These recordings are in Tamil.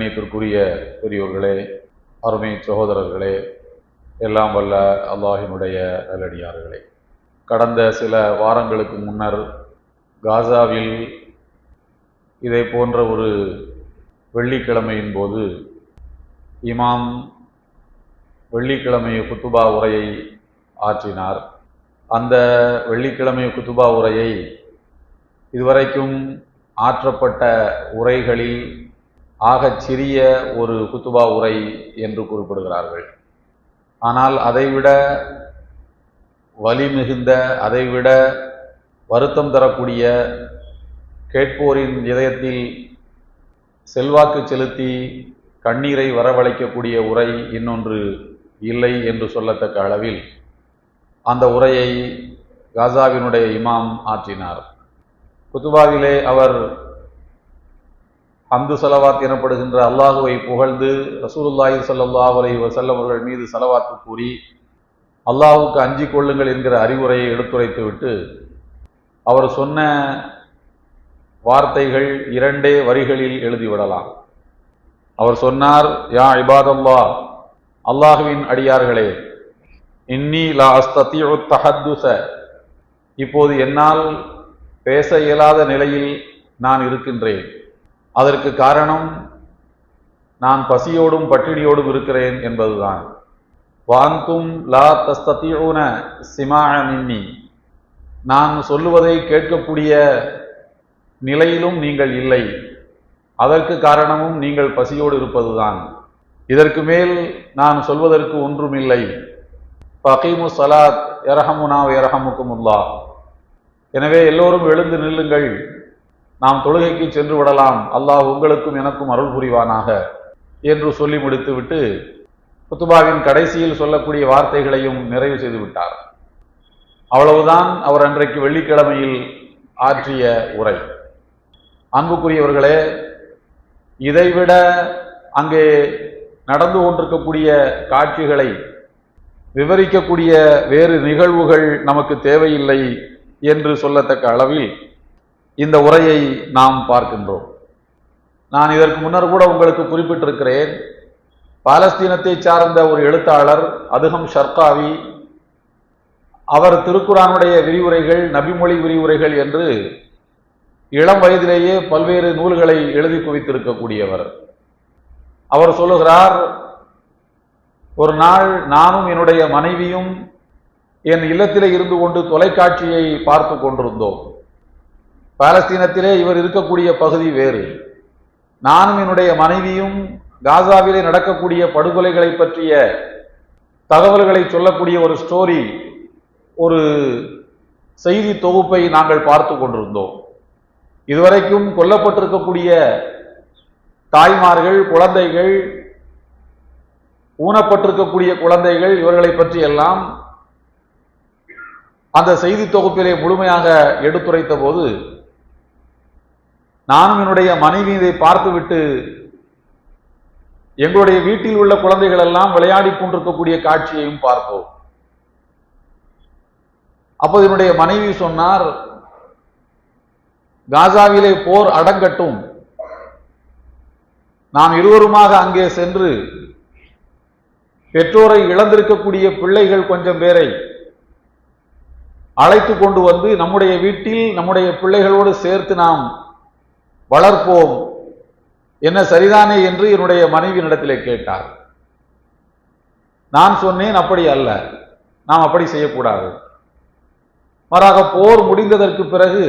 கண்ணியத்திற்குரிய பெரியோர்களே அருமை சகோதரர்களே எல்லாம் வல்ல அல்லாஹினுடைய நல்லடியார்களே. கடந்த சில வாரங்களுக்கு முன்னர் காசாவில் இதை போன்ற ஒரு வெள்ளிக்கிழமையின் போது இமாம் வெள்ளிக்கிழமை குத்துபா உரையை ஆற்றினார். அந்த வெள்ளிக்கிழமை குத்துபா உரையை இதுவரைக்கும் ஆற்றப்பட்ட உரைகளில் ஆகச் சிறிய ஒரு குத்துபா உரை என்று குறிப்பிடுகிறார்கள். ஆனால் அதைவிட வலி மிகுந்த அதைவிட வருத்தம் தரக்கூடிய கேட்போரின் இதயத்தில் செல்வாக்கு செலுத்தி கண்ணீரை வரவழைக்கக்கூடிய உரை இன்னொன்று இல்லை என்று சொல்லத்தக்க அளவில் அந்த உரையை காசாவினுடைய இமாம் ஆற்றினார். குத்துபாவிலே அவர் அந்து செலவாத் எனப்படுகின்ற அல்லாஹுவை புகழ்ந்து ரசூலுல்லாஹி சல்லாஹ் அலைஹி வஸல்லம் அவர்கள் மீது செலவாத்து கூறி அல்லாஹுக்கு அஞ்சி கொள்ளுங்கள் என்கிற அறிவுரையை எடுத்துரைத்து விட்டு அவர் சொன்ன வார்த்தைகள் இரண்டே வரிகளில் எழுதிவிடலாம் அவர் சொன்னார் யா இபாதல்லா அல்லாஹுவின் அடியார்களே இன்னி லா அஸ்தத்தியு தஹத்துச இப்போது என்னால் பேச இயலாத நிலையில் நான் இருக்கின்றேன். அதற்கு காரணம் நான் பசியோடும் பட்டினியோடும் இருக்கிறேன் என்பதுதான். வாந்தும் லா தஸ்தத்தியூன சிமா மின்னி. நான் சொல்லுவதை கேட்கக்கூடிய நிலையிலும் நீங்கள் இல்லை. அதற்கு காரணமும் நீங்கள் பசியோடு இருப்பதுதான். இதற்கு மேல் நான் சொல்வதற்கு ஒன்றுமில்லை. பகீமு சலாத் எரஹமுனா எரஹமுக்குமுல்லா எனவே எல்லோரும் எழுந்து நில்லுங்கள். நாம் தொழுகைக்கு சென்று விடலாம். அல்லாஹ் உங்களுக்கும் எனக்கும் அருள் புரிவானாக. என்று சொல்லி முடித்துவிட்டு குத்துபாவின் கடைசியில் சொல்லக்கூடிய வார்த்தைகளையும் நிறைவு செய்து விட்டார். அவ்வளவுதான் அவர் அன்றைக்கு வெள்ளிக்கிழமையில் ஆற்றிய உரை. அன்புக்குரியவர்களே இதைவிட அங்கே நடந்து கொண்டிருக்கக்கூடிய காட்சிகளை விவரிக்கக்கூடிய வேறு நிகழ்வுகள் நமக்கு தேவையில்லை என்று சொல்லத்தக்க அளவில் இந்த உரையை நாம் பார்க்கின்றோம். நான் இதற்கு முன்னர் கூட உங்களுக்கு குறிப்பிட்டிருக்கிறேன். பாலஸ்தீனத்தை சார்ந்த ஒரு எழுத்தாளர் அதுகம் ஷர்காவி அவர் திருக்குறானுடைய விரிவுரைகள் நபிமொழி விரிவுரைகள் என்று இளம் வயதிலேயே பல்வேறு நூல்களை எழுதி குவித்திருக்கக்கூடியவர். அவர் சொல்லுகிறார் ஒரு நாள் நானும் என்னுடைய மனைவியும் என் இல்லத்திலே இருந்து கொண்டு தொலைக்காட்சியை பார்த்து கொண்டிருந்தோம். பாலஸ்தீனத்திலே இவர் இருக்கக்கூடிய பகுதி வேறு. நானும் என்னுடைய மனைவியும் காசாவிலே நடக்கக்கூடிய படுகொலைகளை பற்றிய தகவல்களை சொல்லக்கூடிய ஒரு ஸ்டோரி ஒரு செய்தி தொகுப்பை நாங்கள் பார்த்து கொண்டிருந்தோம். இதுவரைக்கும் கொல்லப்பட்டிருக்கக்கூடிய தாய்மார்கள் குழந்தைகள் ஊனப்பட்டிருக்கக்கூடிய குழந்தைகள் இவர்களை பற்றி எல்லாம் அந்த செய்தி தொகுப்பிலே முழுமையாக எடுத்துரைத்த போது நானும் என்னுடைய மனைவி இதை பார்த்துவிட்டு எங்களுடைய வீட்டில் உள்ள குழந்தைகள் எல்லாம் விளையாடி கொண்டிருக்கக்கூடிய காட்சியையும் பார்த்தோம் அப்போது என்னுடைய மனைவி சொன்னார் காசாவிலே போர் அடங்கட்டும். நாம் இருவருமாக அங்கே சென்று பெற்றோரை இழந்திருக்கக்கூடிய பிள்ளைகள் கொஞ்சம் பேரை அழைத்து கொண்டு வந்து நம்முடைய வீட்டில் நம்முடைய பிள்ளைகளோடு சேர்த்து நாம் வளர்ப்போம். என்ன சரிதானே என்று என்னுடைய மனைவியினிடத்திலே கேட்டார். நான் சொன்னேன் அப்படி அல்ல. நாம் அப்படி செய்யக்கூடாது. மாறாக போர் முடிந்ததற்கு பிறகு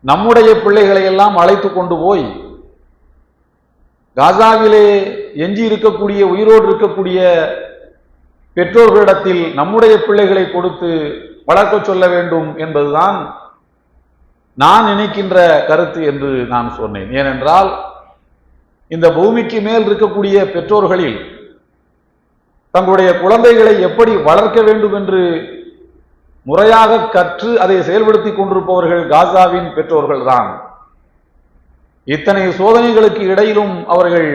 நம்முடைய பிள்ளைகளை எல்லாம் அழைத்து கொண்டு போய் காசாவிலே எஞ்சி இருக்கக்கூடிய உயிரோடு இருக்கக்கூடிய பெற்றோர்களிடத்தில் நம்முடைய பிள்ளைகளை கொடுத்து வளர்க்க சொல்ல வேண்டும் என்பதுதான் நான் நினைக்கின்ற கருத்து என்று நான் சொன்னேன். ஏனென்றால் இந்த பூமிக்கு மேல் இருக்கக்கூடிய பெற்றோர்களில் தங்களுடைய குழந்தைகளை எப்படி வளர்க்க வேண்டும் என்று முறையாக கற்று அதை செயல்படுத்தி கொண்டிருப்பவர்கள் காசாவின் பெற்றோர்கள் தான். இத்தனை சோதனைகளுக்கு இடையிலும் அவர்கள்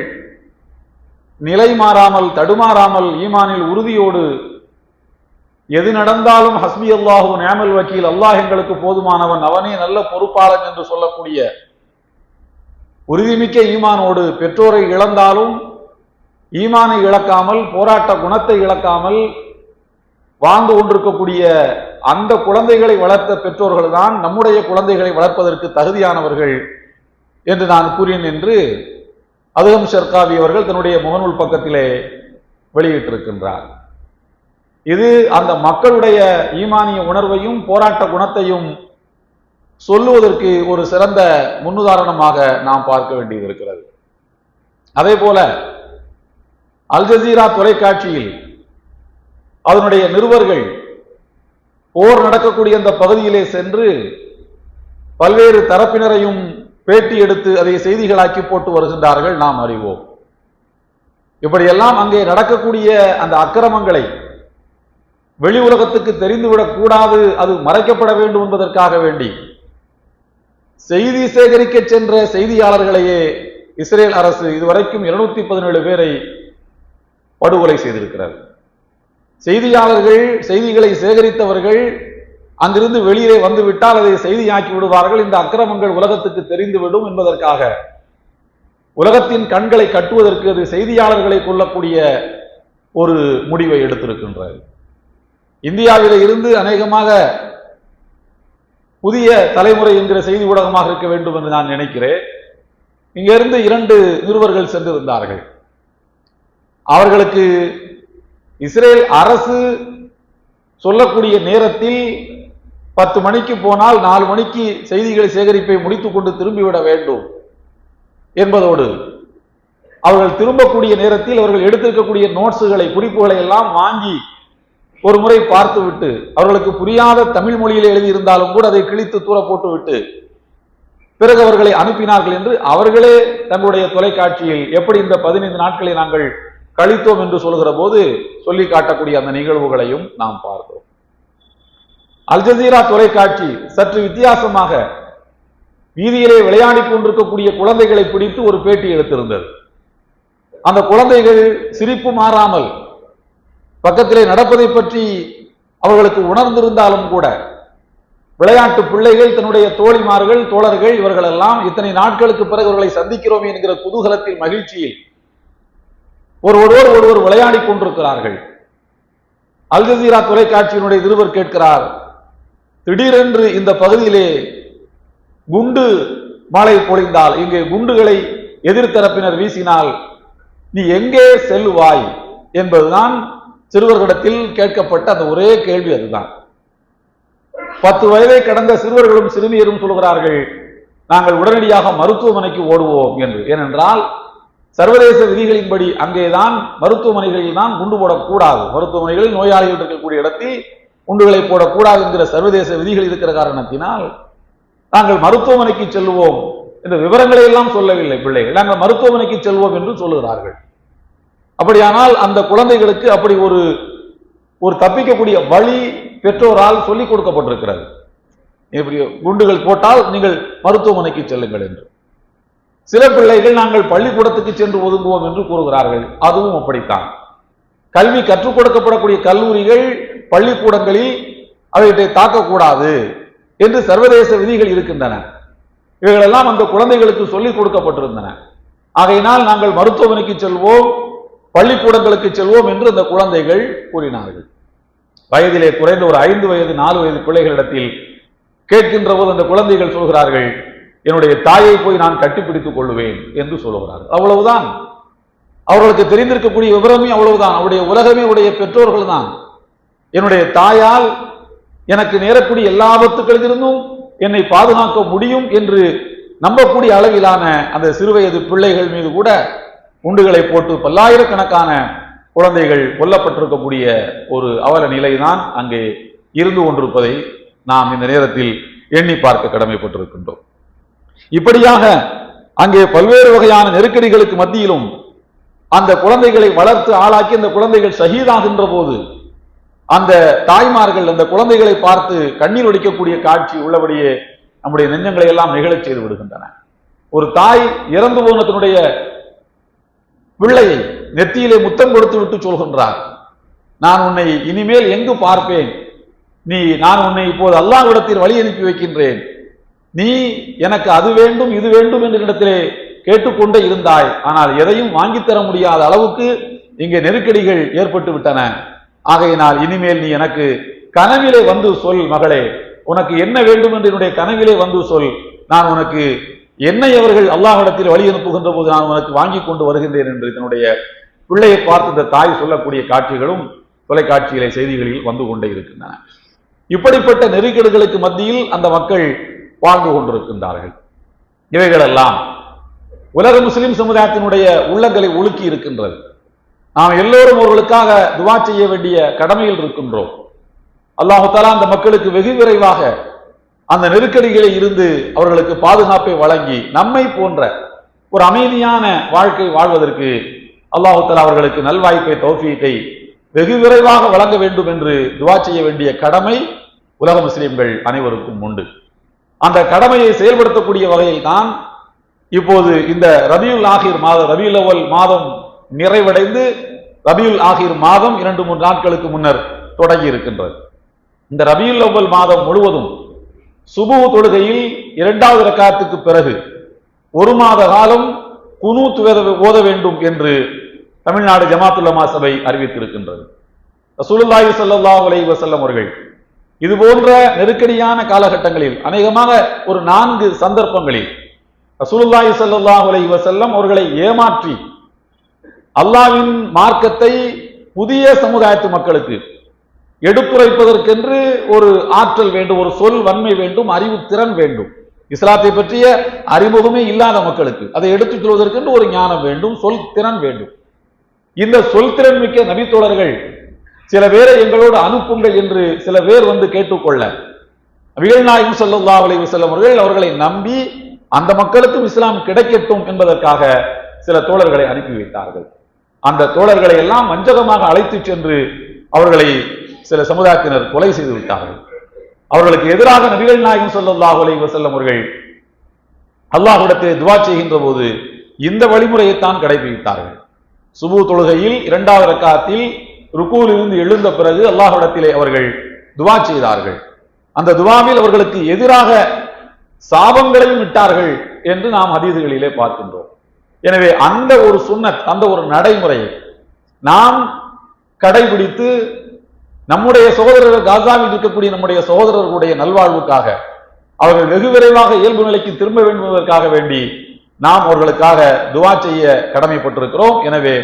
நிலை மாறாமல் தடுமாறாமல் ஈமானில் உறுதியோடு எது நடந்தாலும் ஹஸ்பி அல்லாஹு நேமல் வக்கீல் அல்லாஹ் எங்களுக்கு போதுமானவன். அவனே நல்ல பொறுப்பாளன் என்று சொல்லக்கூடிய உறுதிமிக்க ஈமானோடு பெற்றோரை இழந்தாலும் ஈமானை இழக்காமல் போராட்ட குணத்தை இழக்காமல் வாழ்ந்து கொண்டிருக்கக்கூடிய அந்த குழந்தைகளை வளர்த்த பெற்றோர்கள் தான் நம்முடைய குழந்தைகளை வளர்ப்பதற்கு தகுதியானவர்கள் என்று நான் கூறினேன் என்று அதுகம் ஷர்காவி அவர்கள் தன்னுடைய முகநூல் பக்கத்திலே வெளியிட்டிருக்கின்றார். இது அந்த மக்களுடைய ஈமானிய உணர்வையும் போராட்ட குணத்தையும் சொல்லுவதற்கு ஒரு சிறந்த முன்னுதாரணமாக நாம் பார்க்க வேண்டியது இருக்கிறது அதே போல அல் ஜசீரா தொலைக்காட்சியில் அதனுடைய நிருபர்கள் போர் நடக்கக்கூடிய அந்த பகுதியிலே சென்று பல்வேறு தரப்பினரையும் பேட்டி எடுத்து அதை செய்திகளாக்கி போட்டு வருகின்றார்கள். நாம் அறிவோம். இப்படியெல்லாம் அங்கே நடக்கக்கூடிய அந்த அக்கிரமங்களை வெளி உலகத்துக்கு தெரிந்துவிடக் கூடாது அது மறைக்கப்பட வேண்டும் என்பதற்காக வேண்டி. செய்தி சேகரிக்க சென்ற செய்தியாளர்களையே இஸ்ரேல் அரசு இதுவரைக்கும் இருநூத்தி பதினேழு பேரை படுகொலை செய்திருக்கிறார் செய்தியாளர்கள் செய்திகளை சேகரித்தவர்கள் அங்கிருந்து வெளியே வந்துவிட்டால் அதை செய்தியாக்கி விடுவார்கள். இந்த அக்கிரமங்கள் உலகத்துக்கு தெரிந்துவிடும் என்பதற்காக. உலகத்தின் கண்களை கட்டுவதற்கு அது செய்தியாளர்களை கொள்ளக்கூடிய ஒரு முடிவை எடுத்திருக்கின்றது இந்தியாவில் இருந்து அநேகமாக புதிய தலைமுறை என்கிற செய்தி ஊடகமாக இருக்க வேண்டும் என்று நான் நினைக்கிறேன். இங்கிருந்து இரண்டு நிருபர்கள் சென்றிருந்தார்கள் அவர்களுக்கு இஸ்ரேல் அரசு சொல்லக்கூடிய நேரத்தில் பத்து மணிக்கு போனால் நாலு மணிக்கு செய்திகளை சேகரிப்பை முடித்துக் கொண்டு திரும்பிவிட வேண்டும் என்பதோடு அவர்கள் திரும்பக்கூடிய நேரத்தில் அவர்கள் எடுத்திருக்கக்கூடிய நோட்ஸுகளை குறிப்புகளை எல்லாம் வாங்கி ஒரு முறை பார்த்துவிட்டு அவர்களுக்கு புரியாத தமிழ் மொழியில் எழுதியிருந்தாலும் கூட அதை கிழித்து தூர போட்டுவிட்டு பிறகு அவர்களை அனுப்பினார்கள் என்று அவர்களே தங்களுடைய தொலைக்காட்சியில் எப்படி இந்த பதினைந்து நாட்களை நாங்கள் கழித்தோம் என்று சொல்கிற போது சொல்லி காட்டக்கூடிய அந்த நிகழ்வுகளையும் நாம் பார்த்தோம். அல்ஜசீரா தொலைக்காட்சி சற்று வித்தியாசமாக வீதியிலே விளையாடிக் கொண்டிருக்கக்கூடிய குழந்தைகளை பிடித்து ஒரு பேட்டி எடுத்திருந்தது. அந்த குழந்தைகள் சிரிப்பு மாறாமல் பக்கத்திலே நடப்பதை பற்றி அவர்களுக்கு உணர்ந்திருந்தாலும் கூட விளையாட்டு பிள்ளைகள் தன்னுடைய தோழிமார்கள் தோழர்கள் இவர்கள் எல்லாம் இத்தனை நாட்களுக்கு பிறகு அவர்களை சந்திக்கிறோம் என்கிற குதூகலத்தில் மகிழ்ச்சியில் ஒருவரோடு ஒருவர் விளையாடிக் கொண்டிருக்கிறார்கள். அல் ஜசீரா தொலைக்காட்சியினுடைய நிருபர் கேட்கிறார் திடீரென்று இந்த பகுதியிலே குண்டு மழை பொழிந்தால் இங்கே குண்டுகளை எதிர்த்தரப்பினர் வீசினால் நீ எங்கே செல்லுவாய் என்பதுதான் சிறுவர்களிடத்தில் கேட்கப்பட்ட அந்த ஒரே கேள்வி அதுதான். பத்து வயதை கடந்த சிறுவர்களும் சிறுமியரும் சொல்கிறார்கள் நாங்கள் உடனடியாக மருத்துவமனைக்கு ஓடுவோம் என்று. ஏனென்றால் சர்வதேச விதிகளின்படி அங்கேதான் மருத்துவமனைகளில் தான் குண்டு போடக்கூடாது. மருத்துவமனைகளில் நோயாளிகள் இருக்கக்கூடிய இடத்தில் குண்டுகளை போடக்கூடாது என்கிற சர்வதேச விதிகள் இருக்கிற காரணத்தினால் நாங்கள் மருத்துவமனைக்கு செல்வோம் இந்த விவரங்களை எல்லாம் சொல்லவில்லை பிள்ளைகள் நாங்கள் மருத்துவமனைக்கு செல்வோம் என்று சொல்லுகிறார்கள். அப்படியானால் அந்த குழந்தைகளுக்கு அப்படி ஒரு ஒரு தப்பிக்கக்கூடிய வழி பெற்றோரால் சொல்லிக் கொடுக்கப்பட்டிருக்கிறது. இப்படி குண்டுகள் போட்டால் நீங்கள் மருத்துவமனைக்கு செல்லுங்கள் என்று. சில பிள்ளைகள் நாங்கள் பள்ளிக்கூடத்துக்கு சென்று ஒதுங்குவோம் என்று கூறுகிறார்கள். அதுவும் அப்படித்தான். கல்வி கற்றுக் கொடுக்கப்படக்கூடிய கல்லூரிகள் பள்ளிக்கூடங்களில் அவைகளை தாக்கக்கூடாது என்று சர்வதேச விதிகள் இருக்கின்றன. இவைகளெல்லாம் அந்த குழந்தைகளுக்கு சொல்லிக் கொடுக்கப்பட்டிருந்தன. ஆகையினால் நாங்கள் மருத்துவமனைக்கு செல்வோம். பள்ளிக்கூடங்களுக்கு செல்வோம் என்று அந்த குழந்தைகள் கூறினார்கள். வயதிலே குறைந்த ஒரு ஐந்து வயது நாலு வயது பிள்ளைகளிடத்தில் கேட்கின்ற போது அந்த குழந்தைகள் சொல்கிறார்கள் என்னுடைய தாயை போய் நான் கட்டிப்பிடித்துக் கொள்வேன் என்று சொல்லுகிறார்கள். அவ்வளவுதான். அவர்களுக்கு தெரிந்திருக்கக்கூடிய விவரமே அவ்வளவுதான். அவருடைய உலகமே உடைய பெற்றோர்கள் தான். என்னுடைய தாயால் எனக்கு நேரக்கூடிய எல்லா ஆபத்துக்களிலிருந்தும் என்னை பாதுகாக்க முடியும் என்று நம்பக்கூடிய அளவிலான அந்த சிறுவயது பிள்ளைகள் மீது கூட குண்டுகளை போட்டு பல்லாயிரக்கணக்கான குழந்தைகள் கொல்லப்பட்டிருக்கக்கூடிய ஒரு அவல நிலைதான் அங்கே இருந்து கொண்டிருப்பதை நாம் இந்த நேரத்தில் எண்ணி பார்க்க கடமைப்பட்டிருக்கின்றோம். இப்படியாக அங்கே பல்வேறு வகையான நெருக்கடிகளுக்கு மத்தியிலும் அந்த குழந்தைகளை வளர்த்து ஆளாக்கி அந்த குழந்தைகள் சகிதாகின்ற போது அந்த தாய்மார்கள் அந்த குழந்தைகளை பார்த்து கண்ணீர் ஒடிக்கக்கூடிய காட்சி உள்ளபடியே நம்முடைய நெஞ்சங்களை எல்லாம் நிகழச் செய்து விடுகின்றன. ஒரு தாய் இறந்து போனதனுடைய பிள்ளையை நெத்தியிலே முத்தம் கொடுத்து விட்டு சொல்கின்றார். நான் உன்னை இனிமேல் எங்கு பார்ப்பேன்? நீ நான் உன்னை இப்போது அல்லாஹ்விடத்தில் வழி அனுப்பி வைக்கின்றேன். நீ எனக்கு அது வேண்டும் இது வேண்டும் என்ற இடத்திலே கேட்டுக்கொண்டே இருந்தாய். ஆனால் எதையும் வாங்கித்தர முடியாத அளவுக்கு இங்கே நெருக்கடிகள் ஏற்பட்டு விட்டன. ஆகையினால் இனிமேல் நீ எனக்கு கனவிலே வந்து சொல் மகளே. உனக்கு என்ன வேண்டும் என்று என்னுடைய கனவிலே வந்து சொல். நான் உனக்கு என்னை அவர்கள் அல்லாஹிடத்தில் வழி அனுப்புகின்ற போது நான் உனக்கு வாங்கி கொண்டு வருகின்றேன் என்று தன்னுடைய பிள்ளையை பார்த்து இந்த தாய் சொல்லக்கூடிய காட்சிகளும் தொலைக்காட்சியிலே செய்திகளில் வந்து கொண்டே இருக்கின்றன. இப்படிப்பட்ட நெருக்கடிகளுக்கு மத்தியில் அந்த மக்கள் வாழ்ந்து கொண்டிருக்கின்றார்கள். இவைகளெல்லாம் உலக முஸ்லிம் சமுதாயத்தினுடைய உள்ளங்களை உலுக்கி இருக்கின்றது. நாம் எல்லோரும் அவர்களுக்காக துவா செய்ய வேண்டிய கடமையில் இருக்கின்றோம். அல்லாஹு தாலா அந்த மக்களுக்கு வெகு விரைவாக அந்த நெருக்கடிகளில் இருந்து அவர்களுக்கு பாதுகாப்பை வழங்கி நம்மை போன்ற ஒரு அமைதியான வாழ்க்கை வாழ்வதற்கு அல்லாஹுத்தலா அவர்களுக்கு நல்வாய்ப்பை தௌஃபீக்கை வெகு விரைவாக வழங்க வேண்டும் என்று துவா செய்ய வேண்டிய கடமை உலக முஸ்லிம்கள் அனைவருக்கும் உண்டு. அந்த கடமையை செயல்படுத்தக்கூடிய வகையில் தான் இப்போது இந்த ரபியுல் ஆகிர் மாதம் ரபியுல் அவல் மாதம் நிறைவடைந்து ரபியுல் ஆகிர் மாதம் இரண்டு மூன்று நாட்களுக்கு முன்னர் தொடங்கி இருக்கின்றது. இந்த ரபியுல் அவ்வல் மாதம் முழுவதும் சுபு தொழுகையில் இரண்டாவது ரக்காத்துக்கு பிறகு ஒரு மாத காலம் குனூத் ஓத வேண்டும் என்று தமிழ்நாடு ஜமாத்துல்லமா சபை அறிவித்திருக்கின்றது. ரசூலுல்லாஹி சல்லாஹ் அலை வசல்லம் அவர்கள் இது போன்ற நெருக்கடியான காலகட்டங்களில் அநேகமாக ஒரு நான்கு சந்தர்ப்பங்களில் ரசூலுல்லாஹி சல்லாஹ் அலை வசல்லம் அவர்களை ஏமாற்றி அல்லாவின் மார்க்கத்தை புதிய சமுதாயத்து மக்களுக்கு எடுத்துரைப்பதற்கென்று ஒரு ஆற்றல் வேண்டும் ஒரு சொல் வன்மை வேண்டும் அறிவு திறன் வேண்டும். இஸ்லாத்தை பற்றிய அறிமுகமே இல்லாத மக்களுக்கு அதை எடுத்துச் சொல்வதற்கென்று ஒரு ஞானம் வேண்டும் சொல் திறன் வேண்டும். இந்த சொல் திறன் மிக்க நபித்தோழர்கள் சில பேரை எங்களோடு அனுப்புங்கள் என்று சில பேர் வந்து கேட்டுக்கொள்ள. நபிகள் நாயகம் அலைவு செல்லவர்கள் அவர்களை நம்பி அந்த மக்களுக்கும் இஸ்லாம் கிடைக்கட்டும் என்பதற்காக சில தோழர்களை அனுப்பி வைத்தார்கள். அந்த தோழர்களை எல்லாம் வஞ்சகமாக அழைத்துச் சென்று அவர்களை சில சமுதாயத்தினர் கொலை செய்து விட்டார்கள். அவர்களுக்கு எதிராக நபிகள் நாயகம் ஸல்லல்லாஹு அலைஹி வசல்லம் அவர்கள் அல்லாஹுடத்தை துவா செய்கின்ற போது இந்த வழிமுறையைத்தான் கடைபிடித்தார்கள். சுபு தொழுகையில் இரண்டாவது ரக்காத்தில் ருக்கூவில் இருந்து எழுந்த பிறகு அல்லாஹுடத்திலே அவர்கள் துவா செய்தார்கள். அந்த துவாவில் அவர்களுக்கு எதிராக சாபங்களையும் விட்டார்கள் என்று நாம் ஹதீதுகளிலே பார்க்கின்றோம். எனவே அந்த ஒரு சுண்ணத் அந்த ஒரு நடைமுறையை நாம் கடைபிடித்து நம்முடைய சகோதரர்கள் காசாவில் இருக்கக்கூடிய நம்முடைய சகோதரர்களுடைய நல்வாழ்வுக்காக அவர்கள் வெகு விரைவாக இயல்பு நிலைக்கு திரும்ப வேண்டுவதற்காக வேண்டி நாம் அவர்களுக்காக துவா செய்ய கடமைப்பட்டிருக்கிறோம். எனவே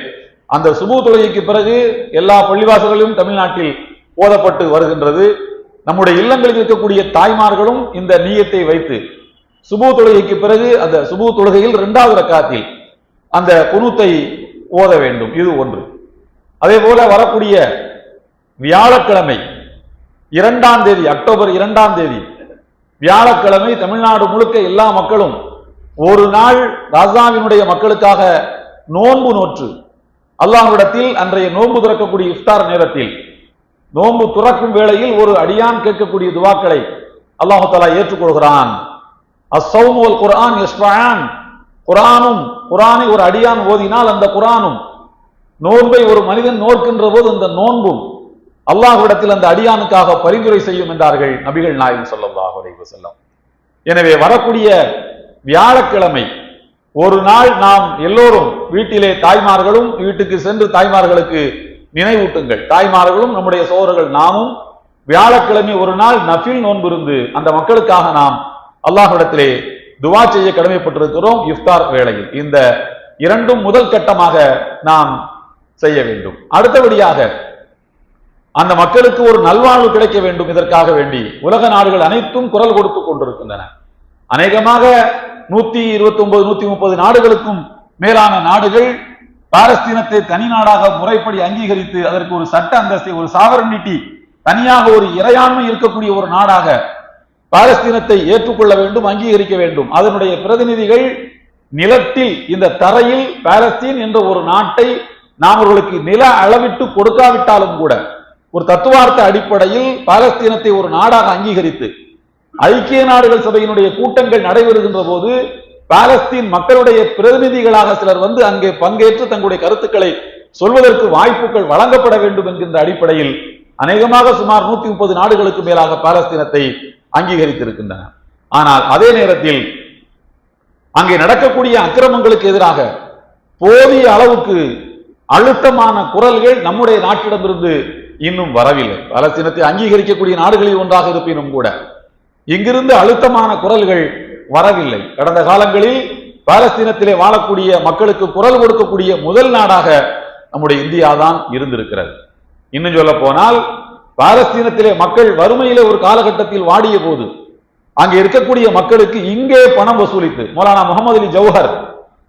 அந்த சுபு தொழுகைக்கு பிறகு எல்லா பள்ளிவாசல்களிலும் தமிழ்நாட்டில் ஓதப்பட்டு வருகின்றது. நம்முடைய இல்லங்களில் இருக்கக்கூடிய தாய்மார்களும் இந்த நீயத்தை வைத்து சுபு தொழுகைக்கு பிறகு அந்த சுபு தொழுகையில் இரண்டாவது ரக்காத்தில் அந்த குணத்தை ஓத வேண்டும். இது ஒன்று. அதே போல வரக்கூடிய வியாழக்கிழமை இரண்டாம் தேதி அக்டோபர் இரண்டாம் தேதி வியாழக்கிழமை தமிழ்நாடு முழுக்க எல்லா மக்களும் ஒரு நாள் ராஜாவினுடைய மக்களுக்காக நோன்பு நோற்று. அல்லாஹ்விடத்தில் அன்றைய நோன்பு துறக்கக்கூடிய இஃப்தார் நேரத்தில் நோன்பு துறக்கும் வேளையில் ஒரு அடியான் கேட்கக்கூடிய துவாக்களை அல்லாஹு தாலா ஏற்றுக்கொள்கிறான். அஸ்ஸௌமுல் குரான் யஸ்ஃபஆன் குரானும் குரானை ஒரு அடியான் ஓதினால் அந்த குரானும் நோன்பை ஒரு மனிதன் நோக்கின்ற போது அந்த நோன்பும் அல்லாஹ்விடத்தில் அந்த அடியானுக்காக பரிந்துரை செய்யும் என்றார்கள் நபிகள் நாயகம் சொல்லல்லாஹ் அலைஹி செல்லம் எனவே வரக்கூடிய வியாழக்கிழமை ஒரு நாள் நாம் எல்லோரும் வீட்டிலே தாய்மார்களும் வீட்டுக்கு சென்று தாய்மார்களுக்கு நினைவூட்டுங்கள். தாய்மார்களும் நம்முடைய சோழர்கள் நாமும் வியாழக்கிழமை ஒரு நாள் நஃபில் நோன்பு இருந்து அந்த மக்களுக்காக நாம் அல்லாஹ்விடத்திலே துவா செய்ய கடமைப்பட்டிருக்கிறோம் இஃப்தார் வேளையில். இந்த இரண்டும் முதல் கட்டமாக நாம் செய்ய வேண்டும். அடுத்தபடியாக அந்த மக்களுக்கு ஒரு நல்வாழ்வு கிடைக்க வேண்டும் இதற்காக வேண்டி. உலக நாடுகள் அனைத்தும் குரல் கொடுத்து கொண்டிருக்கின்றன. அநேகமாக நூத்தி இருபத்தி ஒன்பது நூத்தி முப்பது நாடுகளுக்கும் மேலான நாடுகள் பாலஸ்தீனத்தை தனி நாடாக முறைப்படி அங்கீகரித்து அதற்கு ஒரு சட்ட அந்தஸ்தை ஒரு சாவரனிட்டி தனியாக ஒரு இறையாண்மை இருக்கக்கூடிய ஒரு நாடாக பாலஸ்தீனத்தை ஏற்றுக்கொள்ள வேண்டும் அங்கீகரிக்க வேண்டும். அதனுடைய பிரதிநிதிகள் நிலத்தில் இந்த தரையில் பாலஸ்தீன் என்ற ஒரு நாட்டை நாம் அவர்களுக்கு நில அளவிட்டு கொடுக்காவிட்டாலும் கூட ஒரு தத்துவார்த்த அடிப்படையில் பாலஸ்தீனத்தை ஒரு நாடாக அங்கீகரித்து ஐக்கிய நாடுகள் சபையினுடைய கூட்டங்கள் நடைபெறுகின்ற போது பாலஸ்தீன் மக்களுடைய பிரதிநிதிகளாக சிலர் வந்து அங்கே பங்கேற்று தங்களுடைய கருத்துக்களை சொல்வதற்கு வாய்ப்புகள் வழங்கப்பட வேண்டும் என்கின்ற அடிப்படையில் அநேகமாக சுமார் நூத்தி முப்பது நாடுகளுக்கு மேலாக பாலஸ்தீனத்தை அங்கீகரித்திருக்கின்றன ஆனால் அதே நேரத்தில் அங்கே நடக்கக்கூடிய அக்கிரமங்களுக்கு எதிராக போதிய அளவுக்கு அழுத்தமான குரல்கள் நம்முடைய நாட்டிடமிருந்து இன்னும் வரவில்லை. பலஸ்தீனத்தை அங்கீகரிக்கக்கூடிய நாடுகளில் ஒன்றாக இருப்பினும் கூட இங்கிருந்து அழுத்தமான குரல்கள் வரவில்லை. கடந்த காலங்களில் பாலஸ்தீனத்திலே வாழக்கூடிய மக்களுக்கு குரல் கொடுக்கக்கூடிய முதல் நாடாக நம்முடைய இந்தியா தான் இருந்திருக்கிறது. இன்னும் சொல்ல போனால் பாலஸ்தீனத்திலே மக்கள் வறுமையிலே ஒரு காலகட்டத்தில் வாடிய போது அங்கே இருக்கக்கூடிய மக்களுக்கு இங்கே பணம் வசூலித்து மௌலானா முகமது அலி ஜவஹர்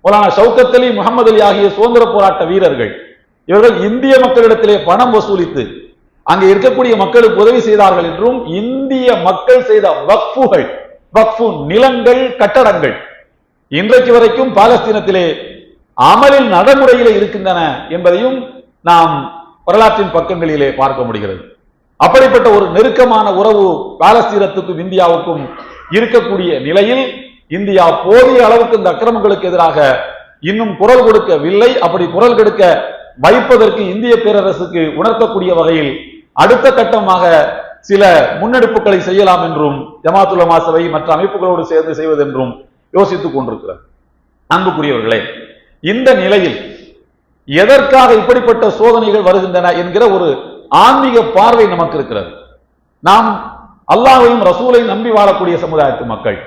மௌலானா ஷவுகத் அலி முகமது அலி ஆகிய சுதந்திர போராட்ட வீரர்கள். இவர்கள் இந்திய மக்களிடத்திலே பணம் வசூலித்து அங்கே இருக்கக்கூடிய மக்களுக்கு உதவி செய்தார்கள் என்றும் இந்திய மக்கள் செய்த வக்ஃபுகள் வக்ஃபு நிலங்கள் கட்டடங்கள் இன்றைக்கு வரைக்கும் பாலஸ்தீனத்திலே அமலில் நடைமுறையிலே இருக்கின்றன என்பதையும் நாம் வரலாற்றின் பக்கங்களிலே பார்க்க முடிகிறது. அப்படிப்பட்ட ஒரு நெருக்கமான உறவு பாலஸ்தீனத்துக்கும் இந்தியாவுக்கும் இருக்கக்கூடிய நிலையில் இந்தியா போதிய அளவுக்கு இந்த அக்கிரமங்களுக்கு எதிராக இன்னும் குரல் கொடுக்கவில்லை. அப்படி குரல் கொடுக்க வைப்பதற்கு இந்திய பேரரசுக்கு உணர்த்தக்கூடிய வகையில் அடுத்த கட்டமாக சில முன்னெடுப்புகளை செய்யலாம் என்றும் ஜமாத்துல்லமா சபை மற்ற அமைப்புகளோடு சேர்ந்து செய்வதென்றும் யோசித்துக் கொண்டிருக்கிறார். அன்புக்குரியவர்களே இந்த நிலையில் எதற்காக இப்படிப்பட்ட சோதனைகள் வருகின்றன என்கிற ஒரு ஆன்மீக பார்வை நமக்கு இருக்கிறது. நாம் அல்லாஹையும் ரசூலையும் நம்பி வாழக்கூடிய சமுதாயத்து மக்கள்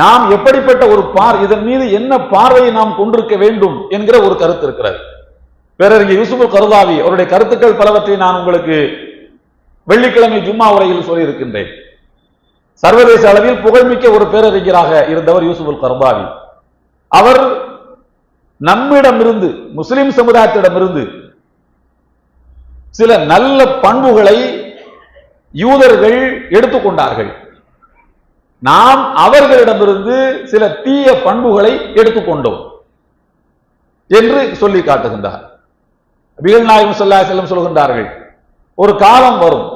நாம் எப்படிப்பட்ட ஒரு பார் இதன் மீது என்ன பார்வையை நாம் கொண்டிருக்க வேண்டும் என்கிற ஒரு கருத்து இருக்கிறது. பேரறிஞர் யூசுபு கருதாவி அவருடைய கருத்துக்கள் பலவற்றை நான் உங்களுக்கு வெள்ளிக்கிழமை ஜும்மா உரையில் சொல்லியிருக்கின்றேன். சர்வதேச அளவில் புகழ்மிக்க ஒரு பேரறிஞராக இருந்தவர் யூசுபுல் கர்தாவி. அவர் நம்மிடமிருந்து முஸ்லிம் சமுதாயத்திடமிருந்து சில நல்ல பண்புகளை யூதர்கள் எடுத்துக்கொண்டார்கள். நாம் அவர்களிடமிருந்து சில தீய பண்புகளை எடுத்துக்கொண்டோம் என்று சொல்லி காட்டுகின்றார். அபிகள் சொல்லா செல்லம் சொல்கின்றார்கள் ஒரு காலம் வரும்.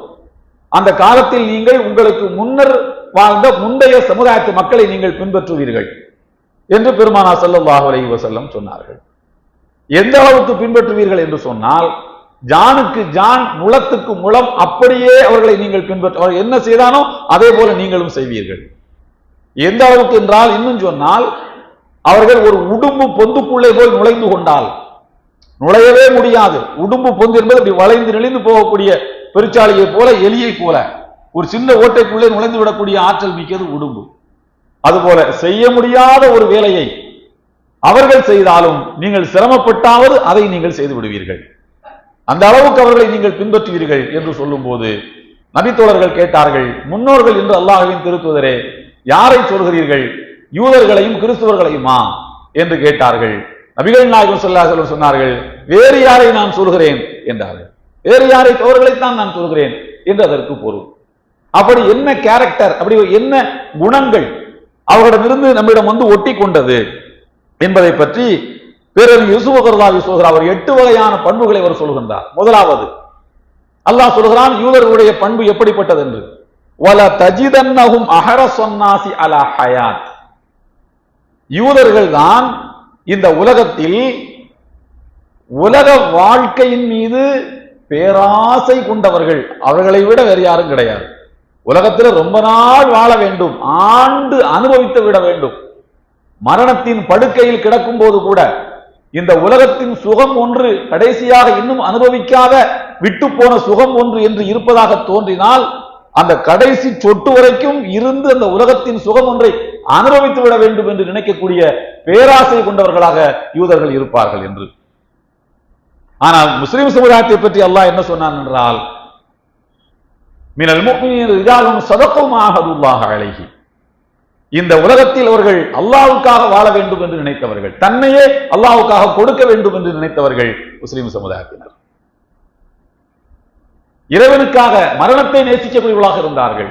அந்த காலத்தில் நீங்கள் உங்களுக்கு முன்னர் வாழ்ந்த முந்தைய சமுதாயத்து மக்களை நீங்கள் பின்பற்றுவீர்கள் என்று பெருமானா ஸல்லல்லாஹு அலைஹி வஸல்லம் சொன்னார்கள். எந்த அளவுக்கு பின்பற்றுவீர்கள் என்று சொன்னால் ஜானுக்கு ஜான் முளத்துக்கு முளம் அப்படியே அவர்களை நீங்கள் பின்பற்ற என்ன செய்தானோ அதே போல நீங்களும் செய்வீர்கள். எந்த அளவுக்கு என்றால் இன்னும் சொன்னால் அவர்கள் ஒரு உடும்பு பொந்துக்குள்ளே போய் நுழைந்து கொண்டால். நுழையவே முடியாது. உடும்பு பொந்து என்பது அப்படி வளைந்து நெளிந்து போகக்கூடிய பெருச்சாளியை போல எலியை போல. ஒரு சின்ன ஓட்டைக்குள்ளே நுழைந்து விடக்கூடிய ஆற்றல் மிக்கது உடும்பு. அதுபோல செய்ய முடியாத ஒரு வேலையை அவர்கள் செய்தாலும் நீங்கள் சிரமப்பட்டாவது அதை நீங்கள் செய்து விடுவீர்கள். அந்த அளவுக்கு அவர்களை நீங்கள் பின்பற்றுவீர்கள் என்று சொல்லும்போது நபித்தோழர்கள் கேட்டார்கள் முன்னோர்கள் என்று அல்லாஹ்வின் திருத்துவதரே யாரை சொல்கிறீர்கள்? யூதர்களையும் கிறிஸ்துவர்களையுமா? என்று கேட்டார்கள். நபிகள் நாயகம் சொல்லாசல் சொன்னார்கள் வேறு யாரை நான் சொல்கிறேன்? என்றார்கள். வேறு யாரை? அவர்களைத்தான் நான் சொல்கிறேன். என்று அதற்கு பொருள். அப்படி என்ன கேரக்டர் அப்படி என்ன குணங்கள் அவரிடமிருந்து நம்மிடம் வந்து ஒட்டி கொண்டது என்பதை பற்றி பிறர் யூசுப் கருதாவி சொல்கிறார். அவர் எட்டு வகையான பண்புகளை அவர் சொல்கின்றார். முதலாவது அல்லாஹ் சொல்கிறான் யூதர்களுடைய பண்பு எப்படிப்பட்டது? என்று. வல தஜிதன்னகும் அகர சொன்னாசி அலா ஹயாத். யூதர்கள் தான் இந்த உலகத்தில் உலக வாழ்க்கையின் மீது பேராசை கொண்டவர்கள். அவர்களை விட வேறு யாரும் கிடையாது. உலகத்தில் ரொம்ப நாள் வாழ வேண்டும். ஆண்டு அனுபவித்து விட வேண்டும். மரணத்தின் படுக்கையில் கிடக்கும் போது கூட இந்த உலகத்தின் சுகம் ஒன்று கடைசியாக இன்னும் அனுபவிக்காத விட்டு போன சுகம் ஒன்று என்று இருப்பதாக தோன்றினால் அந்த கடைசி சொட்டு வரைக்கும் இருந்து அந்த உலகத்தின் சுகம் ஒன்றை அனுபவித்து விட வேண்டும் என்று நினைக்கக்கூடிய பேராசை கொண்டவர்களாக யூதர்கள் இருப்பார்கள் என்று. ஆனால் முஸ்லிம் சமுதாயத்தை பற்றி அல்லாஹ் என்ன சொன்னான் என்றால் மினல் முஃமினீன சதக்கமாக சதக்கும் இந்த உலகத்தில் அவர்கள் அல்லாவுக்காக வாழ வேண்டும் என்று நினைத்தவர்கள் தன்னையே அல்லாவுக்காக கொடுக்க வேண்டும் என்று நினைத்தவர்கள் முஸ்லிம் சமுதாயத்தினர். இறைவனுக்காக மரணத்தை நேசிக்கக்கூடியவர்களாக இருந்தார்கள்.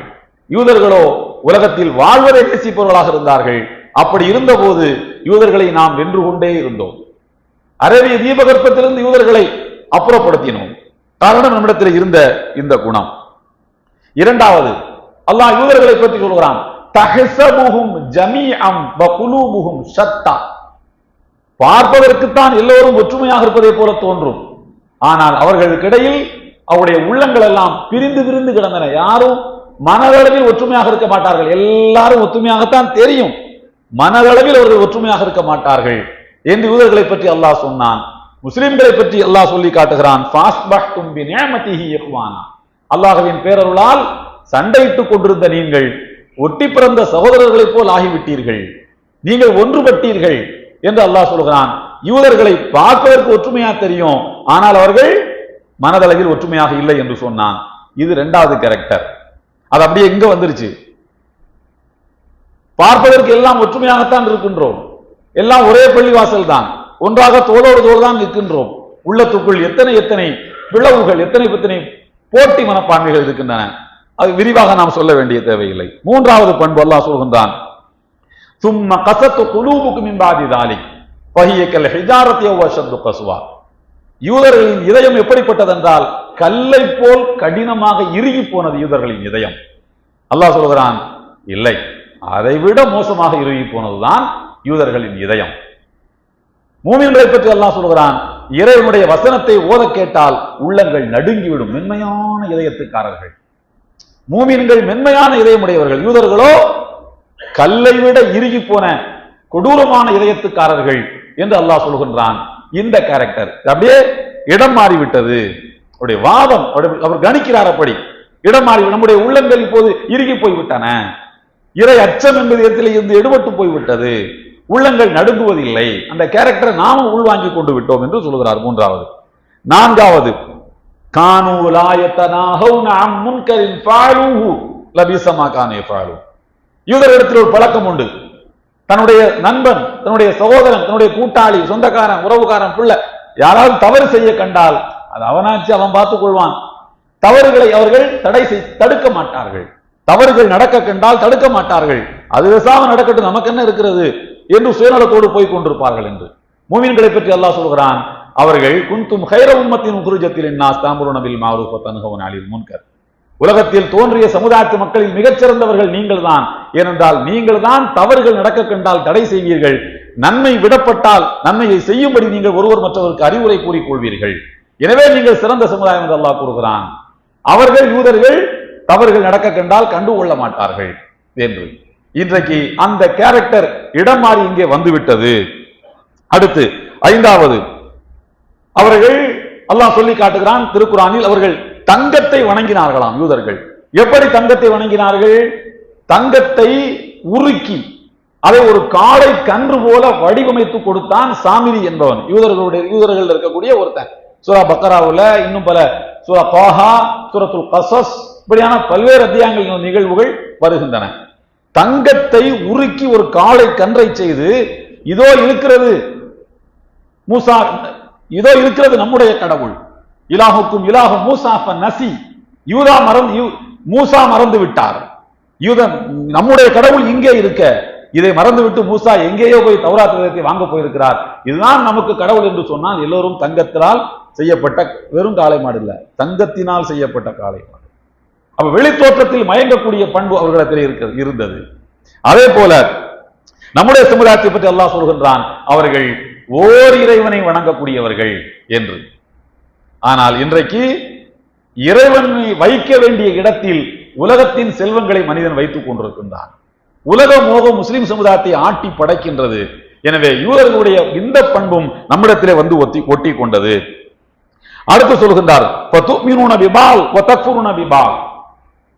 யூதர்களோ உலகத்தில் வாழ்வதை நேசிப்பவர்களாக இருந்தார்கள். அப்படி இருந்தபோது யூதர்களை நாம் வென்று கொண்டே இருந்தோம். அரேபிய தீபகற்பத்திலிருந்து யூதர்களை அப்புறப்படுத்தினோம். காரணம் நம்மிடத்தில் இருந்த இந்த குணம். இரண்டாவது அல்லாஹ் யூதர்களை பற்றி சொல்கிறான். தகசபுகும் ஜமீஅம் வ குலூபுஹும் சத்தா பார்ப்பதற்குத்தான் எல்லோரும் ஒற்றுமையாக இருப்பதை போல தோன்றும். ஆனால் அவர்களுக்கிடையில் அவருடைய உள்ளங்கள் எல்லாம் பிரிந்து பிரிந்து கிடந்தன. யாரும் மனதளவில் ஒற்றுமையாக இருக்க மாட்டார்கள். எல்லாரும் ஒற்றுமையாகத்தான் தெரியும். மனதளவில் அவர்கள் ஒற்றுமையாக இருக்க மாட்டார்கள். என்று யூதர்களை பற்றி அல்லாஹ் சொன்னான். முஸ்லிம்களை பற்றி அல்லாஹ் சொல்லி காட்டுகிறான். அல்லாஹுவின் பேரருளால் சண்டையிட்டுக் கொண்டிருந்த நீங்கள் ஒட்டி பிறந்த சகோதரர்களைப் போல் ஆகிவிட்டீர்கள். நீங்கள் ஒன்றுபட்டீர்கள் என்று அல்லாஹ் சொல்கிறான். யூதர்களை பார்ப்பதற்கு ஒற்றுமையா தெரியும். ஆனால் அவர்கள் மனதளவில் ஒற்றுமையாக இல்லை என்று சொன்னான். இது ரெண்டாவது கேரக்டர் அது அப்படியே எங்க வந்துருச்சு. பார்ப்பதற்கு எல்லாம் ஒற்றுமையாகத்தான் இருக்கின்றோம். எல்லாம் ஒரே பள்ளிவாசல் தான். ஒன்றாக தோளோடு தோல் தான் நிற்கின்றோம். உள்ளத்துக்குள் எத்தனை எத்தனை பிளவுகள் எத்தனை எத்தனை போட்டி மனப்பான்மைகள் இருக்கின்றன. அது விரிவாக நாம் சொல்ல வேண்டிய தேவையில்லை. மூன்றாவது பண்பு அல்லாஹ் சொல்கின்றான். சும்ம கசத்து குலூபுக்கு மின்பாதி தாலி பகியக்கல் ஹிஜாரத்திய வசத்து கசுவா. யூதர்களின் இதயம் எப்படிப்பட்டதென்றால் கல்லை போல் கடினமாக இறுகி போனது யூதர்களின் இதயம். அல்லாஹ் சொல்கிறான் இல்லை அதை விட மோசமாக இறுகி போனதுதான் யூதர்களின் இதயம். மூமின்களை பற்றி அல்லாஹ் சொல்கிறான் இறைவனுடைய வசனத்தை ஓத கேட்டால் உள்ளங்கள் நடுங்கிவிடும் மென்மையான இதயத்துக்காரர்கள். மூமின்கள் மென்மையான இதயமுடையவர்கள். யூதர்களோ கல்லை விட இறுகி போன கொடூரமான இதயத்துக்காரர்கள் என்று அல்லாஹ் சொல்கின்றான் இந்த கேரக்டர் அப்படியே இடம் மாறிவிட்டது. அவருடைய வாதம் அவர் கணிக்கிறார் அப்படி. இடம் மாறி நம்முடைய உள்ளங்கள் இப்போது இறுகி போய்விட்டன. இறை அச்சம் என்பது இடத்திலே இருந்து எடுபட்டு போய்விட்டது. உள்ளங்கள் நடுங்குவதில்லை. அந்த கேரக்டரை நாமும் உள்வாங்கி கொண்டு விட்டோம் என்று சொல்கிறார் மூன்றாவது. நான்காவது கானு லாயத்தனாகவுன அம் கானே ஒரு பழக்கம் உண்டு. தன்னுடைய நண்பன் தன்னுடைய சகோதரன் தன்னுடைய கூட்டாளி சொந்தக்காரன் உறவுக்காரன் பிள்ளை யாராவது தவறு செய்ய கண்டால் அது அவனாச்சு அவன் பார்த்துக் கொள்வான். தவறுகளை அவர்கள் தடை செய் தடுக்க மாட்டார்கள். தவறுகள் நடக்க கண்டால் தடுக்க மாட்டார்கள். அது விசாம நடக்கட்டும் நமக்கு என்ன இருக்கிறது? என்று சுயநலத்தோடு போய் கொண்டிருப்பார்கள் என்று. மூமின்களை பற்றி அல்லாஹ் சொல்கிறான் அவர்கள் குந்தும் ஹைர உம்மத்தின் குருஜத்தில் இன்னாஸ் தாம்பூர் நபில் மாரூஃப தனுகவன் அலில் முன்கர். உலகத்தில் தோன்றிய சமுதாயத்து மக்களில் மிகச்சிறந்தவர்கள் நீங்கள் தான் ஏனென்றால் நீங்கள் தான் தவறுகள் நடக்க கண்டால் தடை செய்வீர்கள். நன்மை விடப்பட்டால் நன்மையை செய்யும்படி நீங்கள் ஒருவர் மற்றவருக்கு அறிவுரை கூறிக்கொள்வீர்கள் எனவே நீங்கள் சிறந்த சமுதாயம் என்று அல்லாஹ் கூறுகிறான். அவர்கள் யூதர்கள் தவறுகள் நடக்க கண்டால் கண்டுகொள்ள மாட்டார்கள் என்று. இன்றைக்கு அந்த கேரக்டர் இடம் மாறி இங்கே வந்துவிட்டது. அடுத்து ஐந்தாவது. அவர்கள் அல்லாஹ் சொல்லி காட்டுகிறான் திருக்குறானில் அவர்கள் தங்கத்தை வணங்கினார்களாம் யூதர்கள். எப்படி தங்கத்தை வணங்கினார்கள்? தங்கத்தை உருக்கி அதை ஒரு காளை கன்று போல வடிவமைத்து கொடுத்தான் சாமிரி என்பவன். யூதர்களுடைய யூதர்கள் இருக்கக்கூடிய ஒருத்தன். சூரா பக்கராவுல இன்னும் பல சூரா தோஹா சூரத்துல் கசஸ் இப்படியான பல்வேறு அத்தியாயங்களின் நிகழ்வுகள் வருகின்றன. தங்கத்தை உருக்கி ஒரு காளை கன்றை செய்து இதோ இருக்கிறது மூசா இதோ இருக்கிறது நம்முடைய கடவுள். இலாஹுக்கும் இலாஹு மூசா நசி. யூதா மறந்து யூ- மூசா மறந்து விட்டார். யூதன் நம்முடைய கடவுள் இங்கே இருக்க. இதை மறந்துவிட்டு மூசா எங்கேயோ போய் தௌராத் வேதத்தை வாங்க போயிருக்கிறார். இதுதான் நமக்கு கடவுள் என்று சொன்னால் எல்லோரும் தங்கத்தினால் செய்யப்பட்ட வெறும் காளை மாடு இல்ல. தங்கத்தினால் செய்யப்பட்ட காளை மாடு அப்ப வெளித்தோற்றத்தில் மயங்கக்கூடிய பண்பு அவர்களிடத்தில் இருக்கிறது இருந்தது. அதே போல நம்முடைய சமுதாயத்தை பற்றி அல்லாஹ் சொல்கின்றான் அவர்கள் ஓர் இறைவனை வணங்கக்கூடியவர்கள் என்று. ஆனால் இன்றைக்கு இறைவனை வைக்க வேண்டிய இடத்தில் உலகத்தின் செல்வங்களை மனிதன் வைத்துக் கொண்டிருக்கின்றான். உலக மோகம் முஸ்லிம் சமுதாயத்தை ஆட்டி படைக்கின்றது. எனவே யூதர்களுடைய இந்த பண்பும் நம்மிடத்திலே வந்து ஒத்தி ஒட்டி கொண்டது அடுத்து சொல்கின்றார் "ஃபதுமினூன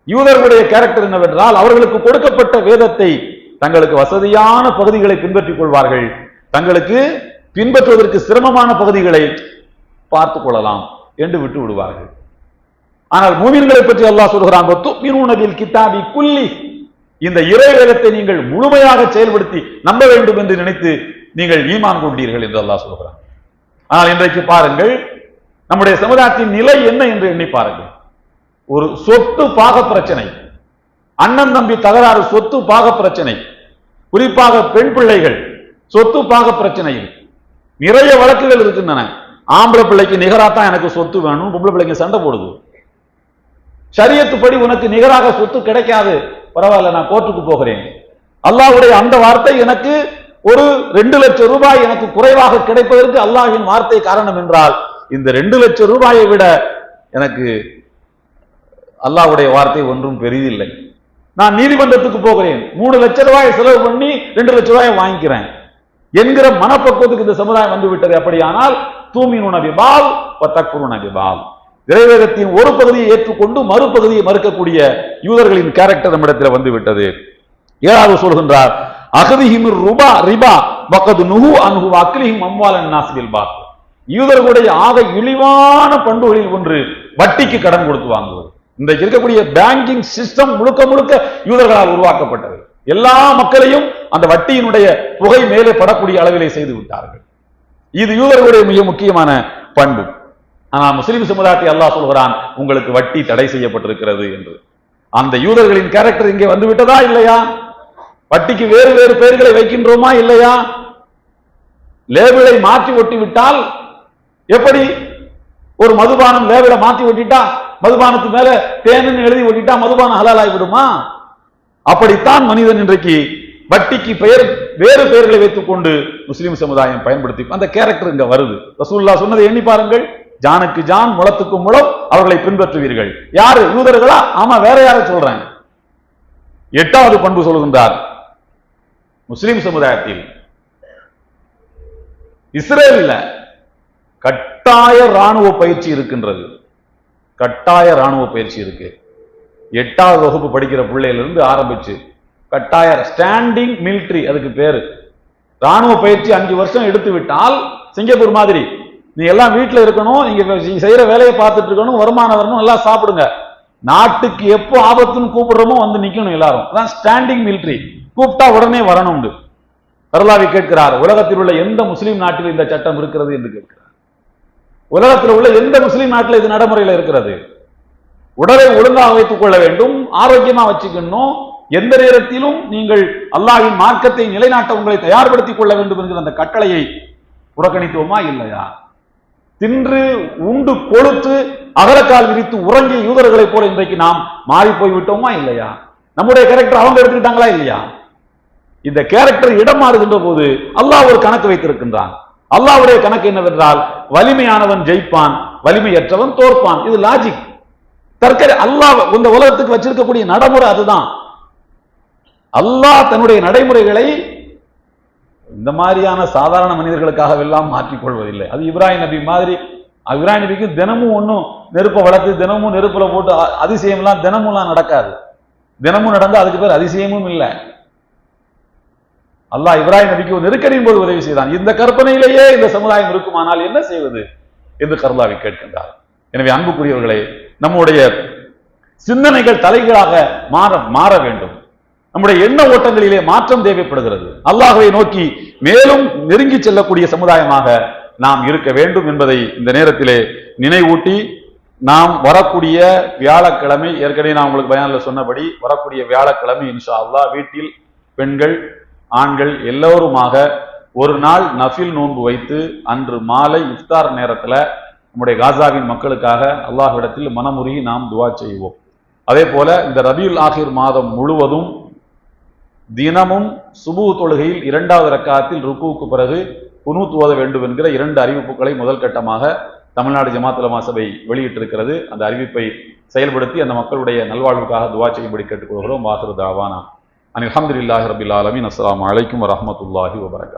யூதர்களுடைய கேரக்டர் என்னவென்றால் அவர்களுக்கு கொடுக்கப்பட்ட வேதத்தை தங்களுக்கு வசதியான பகுதிகளை பின்பற்றிக் கொள்வார்கள். தங்களுக்கு பின்பற்றுவதற்கு சிரமமான பகுதிகளை பார்த்துக் கொள்ளலாம். என்று விட்டு விடுவார்கள். ஆனால் மூமின்களை பற்றி அல்லாஹ் சொல்கிறான் "வத்துமினூன பில் கிதாபி குல்லி. இந்த இறைவேகத்தை நீங்கள் முழுமையாக செயல்படுத்தி நம்ப வேண்டும் என்று நினைத்து நீங்கள் ஈமான் கொண்டீர்கள் என்று அல்லாஹ் சொல்கிறான். ஆனால் இன்றைக்கு பாருங்கள் நம்முடைய சமுதாயத்தின் நிலை என்ன என்று எண்ணி பாருங்கள். ஒரு சொத்து பாக பிரச்சனை அண்ணன் தம்பி தகராறு சொத்து பாக பிரச்சனை குறிப்பாக பெண் பிள்ளைகள் சொத்து பாக பிரச்சனையில் நிறைய வழக்குகள் இருக்கின்றன. ஆம்பளை பிள்ளைக்கு நிகராத்தான் எனக்கு சொத்து வேணும் பொம்பளை பிள்ளைங்க சண்டை போடுது. சரியத்துப்படி உனக்கு நிகராக சொத்து கிடைக்காது. பரவாயில்ல நான் கோர்ட்டுக்கு போகிறேன். அல்லாஹ்வுடைய அந்த வார்த்தை எனக்கு ஒரு ரெண்டு லட்சம் ரூபாய் எனக்கு குறைவாக கிடைப்பதற்கு அல்லாஹின் வார்த்தை காரணம் என்றால் இந்த ரெண்டு லட்சம் ரூபாயை விட எனக்கு அல்லாஹ்வுடைய வார்த்தை ஒன்றும் பெரிதில்லை. நான் நீதிமன்றத்துக்கு போகிறேன். மூணு லட்ச ரூபாய் செலவு பண்ணி ரெண்டு லட்ச ரூபாயை வாங்கிக்கிறேன். என்கிற மனப்பக்குவத்துக்கு இந்த சமுதாயம் வந்து விட்டது அப்படியானால் தூமினு நபிபால் பத்தக்குரு நபிபால் இறைவேதத்தின் ஒரு பகுதியை ஏற்றுக்கொண்டு மறுபகுதியை மறுக்கக்கூடிய யூதர்களின் கேரக்டர் நம்மிடத்தில் வந்து விட்டது. ஏழாவது சொல்கின்றார் அகதிஹிம் ருபா ரிபா பக்கது நுகு அனுகு அக்லிஹிம் அம்வாலன் நாசிபில் பாத். யூதர்களுடைய ஆக இழிவான பண்புகளில் ஒன்று வட்டிக்கு கடன் கொடுத்து வாங்குவது. இந்த இருக்கக்கூடிய பேங்கிங் சிஸ்டம் முழுக்க முழுக்க யூதர்களால் உருவாக்கப்பட்டது. எல்லா மக்களையும் அந்த வட்டியினுடைய புகை மேலே படக்கூடிய அளவிலே செய்து விட்டார்கள். இது யூதர்களுடைய மிக முக்கியமான பண்பு. ஆனால் முஸ்லிம் சமுதாயத்தை அல்லாஹ் சொல்கிறான் உங்களுக்கு வட்டி தடை செய்யப்பட்டிருக்கிறது என்று. அந்த யூதர்களின் கேரக்டர் இங்கே வந்து விட்டதா இல்லையா? வட்டிக்கு வேறு வேறு பெயர்களை வைக்கின்றோமா இல்லையா? லேபிளை மாற்றி ஒட்டி விட்டால் எப்படி? ஒரு மதுபானம் லேபிளை மாற்றி ஒட்டிட்டா மதுபானத்து மேல தேனுன்னு எழுதி ஒட்டிட்டா மதுபானம் ஹலால் ஆகிவிடுமா அப்படித்தான் மனிதன் இன்றைக்கு வட்டிக்கு பெயர் வேறு பெயர்களை வைத்துக்கொண்டு முஸ்லிம் சமுதாயம் பயன்படுத்தி அந்த கேரக்டர் இங்க வருது. ரசூல்லா சொன்னதை எண்ணி பாருங்கள். ஜானுக்கு ஜான் முளத்துக்கு முளம் அவர்களை பின்பற்றுவீர்கள். யாரு? யூதர்களா? ஆமா வேற யார சொல்றாங்க. எட்டாவது பண்பு சொல்கின்றார். முஸ்லிம் சமுதாயத்தில் இஸ்ரேலில் கட்டாய ராணுவ பயிற்சி இருக்கின்றது. கட்டாய ராணுவ பயிற்சி இருக்கு. எட்டாவது வகுப்பு படிக்கிற பிள்ளையிலிருந்து ஆரம்பிச்சு கட்டாயர் ஸ்டாண்டிங் மிலிட்ரி அதுக்கு பேரு. ராணுவ பயிற்சி அஞ்சு வருஷம் எடுத்து விட்டால் சிங்கப்பூர் மாதிரி. நீ எல்லாம் வீட்டில் இருக்கணும் நீங்க செய்யற வேலையை பார்த்துட்டு இருக்கணும் வருமானம் வரணும் எல்லாம் சாப்பிடுங்க. நாட்டுக்கு எப்போ ஆபத்துன்னு கூப்பிடுறோமோ வந்து நிக்கணும் எல்லாரும். அதான் ஸ்டாண்டிங் மிலிட்ரி கூப்பிட்டா உடனே வரணும் கருளாவி கேட்கிறார் உலகத்தில் உள்ள எந்த முஸ்லீம் நாட்டில் இந்த சட்டம் இருக்கிறது? என்று கேட்கிறார். உலகத்தில் உள்ள எந்த முஸ்லீம் நாட்டில் இது நடைமுறையில் இருக்கிறது? உடலை ஒழுங்காக வைத்துக் கொள்ள வேண்டும் ஆரோக்கியமா வச்சுக்கணும். எந்த நேரத்திலும் நீங்கள் அல்லாஹின் மார்க்கத்தை நிலைநாட்ட உங்களை தயார்படுத்திக் கொள்ள வேண்டும் என்கிற அந்த கட்டளையை புறக்கணித்தோமா இல்லையா? தின்று உண்டு கொழுத்து அகலக்கால் விரித்து உறங்கிய யூதர்களைப் போல இன்றைக்கு நாம் மாறி போய்விட்டோமா இல்லையா? நம்முடைய கேரக்டர் அவங்க எடுத்துக்கிட்டாங்களா இல்லையா? இந்த கேரக்டர் இடம் மாறுகின்ற போது அல்லாஹ் ஒரு கணக்கு வைத்திருக்கின்றான். அல்லாஹ்வுடைய கணக்கு என்னவென்றால் வலிமையானவன் ஜெயிப்பான் வலிமையற்றவன் தோற்பான். இது லாஜிக் தற்கரை அல்லாஹ் இந்த உலகத்துக்கு வச்சிருக்கக்கூடிய நடைமுறை அதுதான். அல்லாஹ் தன்னுடைய நடைமுறைகளை இந்த மாதிரியான சாதாரண மனிதர்களுக்காகவெல்லாம் மாற்றிக் கொள்வதில்லை. அது இப்ராஹிம் நபி மாதிரி. இப்ராஹிம் நபிக்கு தினமும் ஒன்றும் நெருப்பை வளர்த்து தினமும் நெருப்புல போட்டு அதிசயம்லாம் தினமும்லாம் நடக்காது. தினமும் நடந்தா அதுக்கு பேர் அதிசயமும் இல்லை. அல்லாஹ் இப்ராஹிம் நபிக்கு ஒரு நெருக்கடியின் போது உதவி செய்தான். இந்த கற்பனையிலேயே இந்த சமுதாயம் இருக்குமானால் என்ன செய்வது? என்று கர்லாவை கேட்கின்றார். எனவே அன்புக்குரியவர்களே நம்முடைய சிந்தனைகள் தலைகளாக மாற மாற வேண்டும். நம்முடைய எண்ண ஓட்டங்களிலே மாற்றம் தேவைப்படுகிறது. அல்லாஹுவை நோக்கி மேலும் நெருங்கி செல்லக்கூடிய சமுதாயமாக நாம் இருக்க வேண்டும் என்பதை இந்த நேரத்திலே நினைவூட்டி நாம் வரக்கூடிய வியாழக்கிழமை ஏற்கனவே நான் உங்களுக்கு பயனில் சொன்னபடி வரக்கூடிய வியாழக்கிழமை இன்ஷா அல்லாஹ் வீட்டில் பெண்கள் ஆண்கள் எல்லோருமாக ஒரு நாள் நஃபில் நோன்பு வைத்து அன்று மாலை இஃப்தார் நேரத்துல நம்முடைய காசாவின் மக்களுக்காக அல்லாஹ்விடத்தில் மனமுருகி நாம் துவா செய்வோம். அதே போல இந்த ரபியுல் ஆகிர் மாதம் முழுவதும் தினமும் சுபு தொழுகையில் இரண்டாவது ரக்காத்தில் ருக்குவுக்கு பிறகு குனூத் ஓத வேண்டும் என்கிற இரண்டு அறிவிப்புகளை முதல் கட்டமாக தமிழ்நாடு ஜமாத்துலமா சபை வெளியிட்டிருக்கிறது. அந்த அறிவிப்பை செயல்படுத்தி அந்த மக்களுடைய நல்வாழ்வுக்காக துவா செய்யும்படி கேட்டுக்கொள்கிறோம். வாசரு தாவானா. அனில் அஹமதுல்லாஹி ரபில் ஆலமின். அஸ்லாம் வலைக்கம் வரமத்துல்லாஹி வபரகா